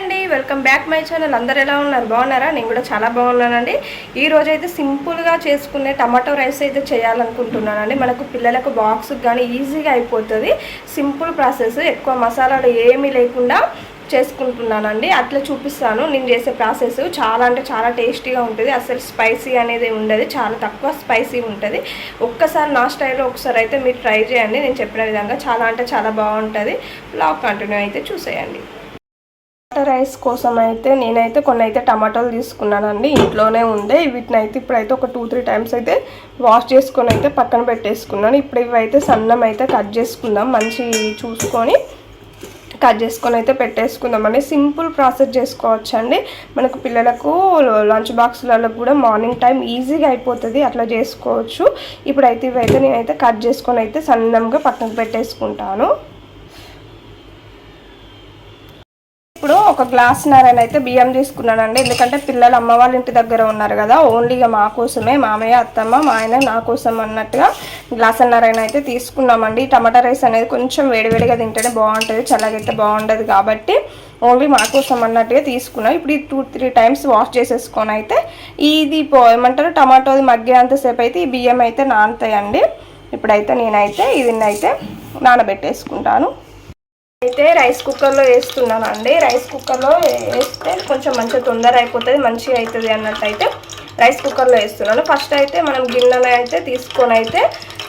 అండి. Welcome back my channel అందరు ఎలా ఉన్నారు? బాగున్నారా? నేను కూడా చాలా బాగున్నానండి. ఈ రోజైతే అయితే సింపుల్గా చేసుకునే టమాటో రైస్ అయితే చేయాలనుకుంటున్నానండి. మనకు పిల్లలకు బాక్స్ కానీ ఈజీగా అయిపోతుంది. సింపుల్ ప్రాసెస్ ఎక్కువ మసాలాలు ఏమీ లేకుండా చేసుకుంటున్నానండి. అట్లా చూపిస్తాను. నేను చేసే ప్రాసెస్ చాలా అంటే చాలా టేస్టీగా ఉంటుంది. అసలు స్పైసీ అనేది ఉండదు. చాలా తక్కువ స్పైసీ ఉంటుంది. ఒక్కసారి నా స్టైల్లో ఒకసారి అయితే మీరు ట్రై చేయండి. నేను చెప్పిన విధంగా చాలా అంటే చాలా బాగుంటుంది. బ్లాగ్ కంటిన్యూ అయితే చూసేయండి. రైస్ కోసం అయితే నేనైతే కొన్ని అయితే టమాటాలు తీసుకున్నానండి. ఇంట్లోనే ఉండే. వీటిని అయితే ఇప్పుడైతే ఒక టూ త్రీ టైమ్స్ అయితే వాష్ చేసుకొని అయితే పక్కన పెట్టేసుకున్నాను. ఇప్పుడు ఇవైతే సన్నం అయితే కట్ చేసుకుందాం. మంచి చూసుకొని కట్ చేసుకొని అయితే పెట్టేసుకుందామండి సింపుల్ ప్రాసెస్ చేసుకోవచ్చండి. మనకు పిల్లలకు లంచ్ బాక్స్లలో కూడా మార్నింగ్ టైం ఈజీగా అయిపోతుంది. అట్లా చేసుకోవచ్చు. ఇప్పుడైతే ఇవైతే నేనైతే కట్ చేసుకొని అయితే సన్నంగా పక్కన పెట్టేసుకుంటాను ఇప్పుడు ఒక గ్లాస్ నరని అయితే బియ్యం తీసుకున్నానండి ఎందుకంటే పిల్లలు అమ్మ వాళ్ళ ఇంటి దగ్గర ఉన్నారు కదా ఓన్లీ ఇక మా కోసమే మామయ్య అత్తమ్మ మా ఆయన నా కోసం అన్నట్టుగా గ్లాస్ నరైన అయితే తీసుకున్నామండి. టమాటా రైస్ అనేది కొంచెం వేడివేడిగా తింటేనే బాగుంటుంది చల్లగైతే బాగుండదు కాబట్టి ఓన్లీ మా కోసం అన్నట్టుగా తీసుకున్నాం. ఇప్పుడు ఈ టూ త్రీ టైమ్స్ వాష్ చేసేసుకొని అయితే ఇది పో ఏమంటారు టమాటోది మగ్గేంతసేపు అయితే ఈ బియ్యం అయితే నానతాయండి. ఇప్పుడైతే నేనైతే ఇది అయితే నానబెట్టేసుకుంటాను. అయితే రైస్ కుక్కర్లో వేస్తున్నాను అండి రైస్ కుక్కర్లో వేస్తే కొంచెం మంచిగా తొందర అయిపోతుంది మంచిగా అవుతుంది అన్నట్టు అయితే రైస్ కుక్కర్లో వేస్తున్నాను. ఫస్ట్ అయితే మనం గిన్నెలో అయితే తీసుకొని అయితే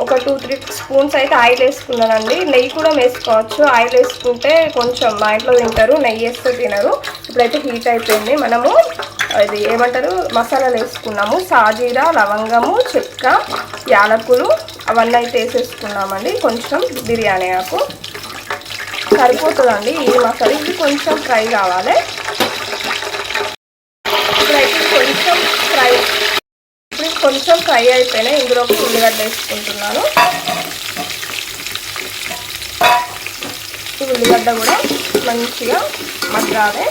ఒక టూ త్రీ స్పూన్స్ అయితే ఆయిల్ వేసుకున్నానండి. నెయ్యి కూడా వేసుకోవచ్చు. ఆయిల్ వేసుకుంటే కొంచెం మా ఇంట్లో తింటారు నెయ్యి వేస్తే తినరు. ఇప్పుడైతే హీట్ అయిపోయింది. మనము అది ఏమంటారు మసాలాలు వేసుకున్నాము. సాజీరా లవంగము చెక్క యాలకులు అవన్నీ అయితే వేసేసుకున్నామండి. కొంచెం బిర్యానీ ఆకు. సరిపోతుందండి. ఈ మసాలా ఇది కొంచెం ఫ్రై కావాలి. ఇప్పుడైతే కొంచెం ఫ్రై ఇప్పుడు కొంచెం ఫ్రై అయిపోయినాయి. ఇందులోకి ఉల్లిగడ్డ వేసుకుంటున్నాను. ఈ ఉల్లిగడ్డ కూడా మంచిగా మగ్గాలి.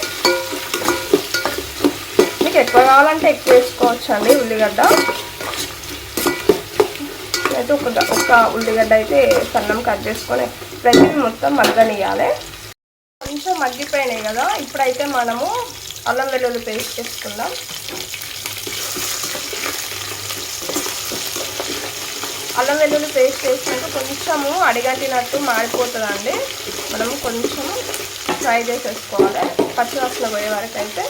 మీకు ఎక్కువ కావాలంటే ఎక్కువ వేసుకోవచ్చు అండి ఉల్లిగడ్డ. అయితే ఒక ఒక ఉల్లిగడ్డ అయితే సన్నం కట్ చేసుకొని ప్రతి మొత్తం మగ్గనియాలి కొంచెం మగ్గిపోయినాయి కదా ఇప్పుడైతే మనము అల్లం వెల్లుల్లి పేస్ట్ చేసుకుందాం. అల్లం వెల్లుల్లి పేస్ట్ వేసినాక కొంచెము అడిగట్టినట్టు మాడిపోతుందండి. మనము కొంచెం ఫ్రై చేసేసుకోవాలి. పచ్చివాసన పోయే వరకు అయితే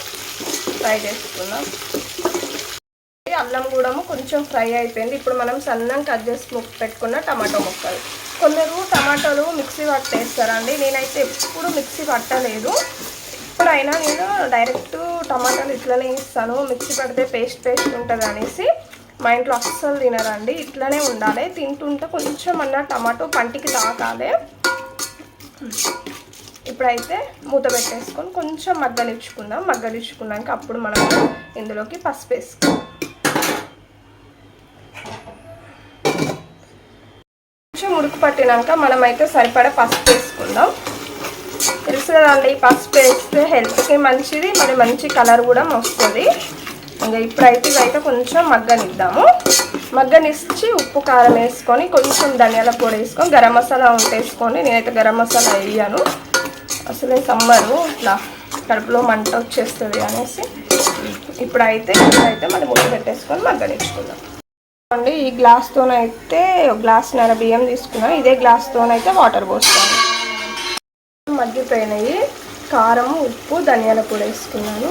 ఫ్రై చేసుకుందాం. అల్లం కూడా కొంచెం ఫ్రై అయిపోయింది. ఇప్పుడు మనం సన్నం కట్ చేసి పెట్టుకున్న టమాటో ముక్కలు. కొందరు టమాటాలు మిక్సీ పట్టేస్తారండి నేనైతే ఎప్పుడు మిక్సీ పట్టలేదు. ఎప్పుడైనా నేను డైరెక్ట్ టమాటాలు ఇట్లనే ఇస్తాను. మిక్సీ పడితే పేస్ట్ పేస్ట్ ఉంటుంది అనేసి మా ఇంట్లో అస్సలు తినరండి. ఇట్లనే ఉండాలి. తింటుంటే కొంచెం అన్న టమాటో పంటికి తాకాలి. ఇప్పుడైతే మూత పెట్టేసుకొని కొంచెం మగ్గలిచ్చుకుందాం మగ్గలిచ్చుకున్నాక అప్పుడు మనం ఇందులోకి పసుపు వేసుకుందాం కొంచెం ఉడుకు పట్టినాక మనమైతే సరిపడా పసుపు వేసుకుందాం. తెలుసు కదండి పసుపు వేస్తే హెల్త్కి మంచిది మరి మంచి కలర్ కూడా వస్తుంది. ఇంకా ఇప్పుడైతే ఇవైతే కొంచెం మగ్గనిద్దాము. మగ్గనిచ్చి ఉప్పు కారం వేసుకొని కొంచెం ధనియాల పొడి వేసుకొని గరం మసాలా ఉంటేసుకొని నేనైతే గరం మసాలా వేయాను. అసలు సమ్మరు ఇట్లా కడుపులో మంట వచ్చేస్తుంది అనేసి. ఇప్పుడైతే ఇప్పుడైతే మనం ముద్ద పెట్టేసుకొని మగ్గనిచ్చుకుందాం. అండి ఈ గ్లాస్తోనైతే గ్లాస్ నర బియ్యం తీసుకున్నాను. ఇదే గ్లాస్తోనైతే వాటర్ పోస్తాను. మగ్గిపోయినాయి. కారం ఉప్పు ధనియాల పొడి వేసుకున్నాను.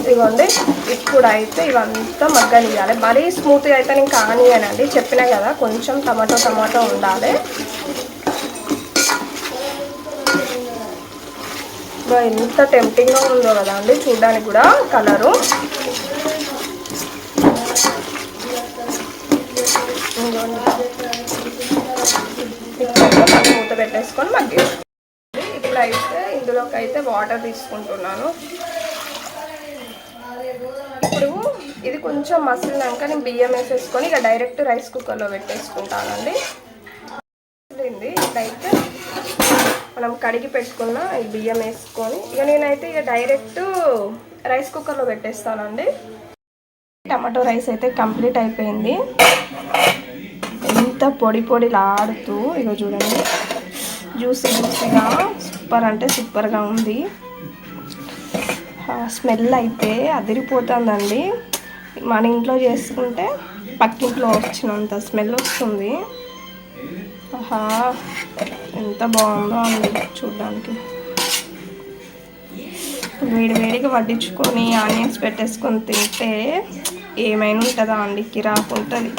ఇదిగోండి. ఇప్పుడు అయితే ఇవంతా మగ్గనియాలి మరీ స్మూత్గా అయితే నేను కానియనండి చెప్పినా కదా కొంచెం టమాటో టమాటో ఉండాలి. ఎంత టెంప్టింగ్గా ఉందో కదా అండి. చూడడానికి కూడా కలరు మూత పెట్టేసుకొని మగ్గి ఇప్పుడైతే ఇందులోకి అయితే వాటర్ తీసుకుంటున్నాను ఇప్పుడు ఇది కొంచెం మసిలినాక నేను బియ్యం వేసేసుకొని ఇక డైరెక్ట్ రైస్ కుక్కర్లో పెట్టేసుకుంటానండి ఇప్పుడైతే మనం కడిగి పెట్టుకున్న ఈ బియ్యం వేసుకొని ఇక నేనైతే ఇక డైరెక్ట్ రైస్ కుక్కర్లో పెట్టేస్తానండి టమాటో రైస్ అయితే కంప్లీట్ అయిపోయింది. ఎంత పొడి పొడి లాడుతూ చూడండి. జ్యూసీ జ్యూసీగా సూపర్ అంటే సూపర్గా ఉంది. స్మెల్ అయితే అదిరిపోతుందండి. మన ఇంట్లో చేసుకుంటే పక్కింట్లో వచ్చినంత స్మెల్ వస్తుంది. ఆహా ఎంత బాగుందో అండి చూడడానికి. వేడి వేడిగా వడ్డించుకొని ఆనియన్స్ పెట్టేసుకొని తింటే ఏమైనా ఉంటుందా అండి? కిరాకు ఉంటుంది.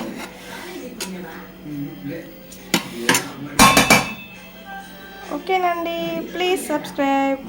ఓకేనండి ప్లీజ్ సబ్స్క్రైబ్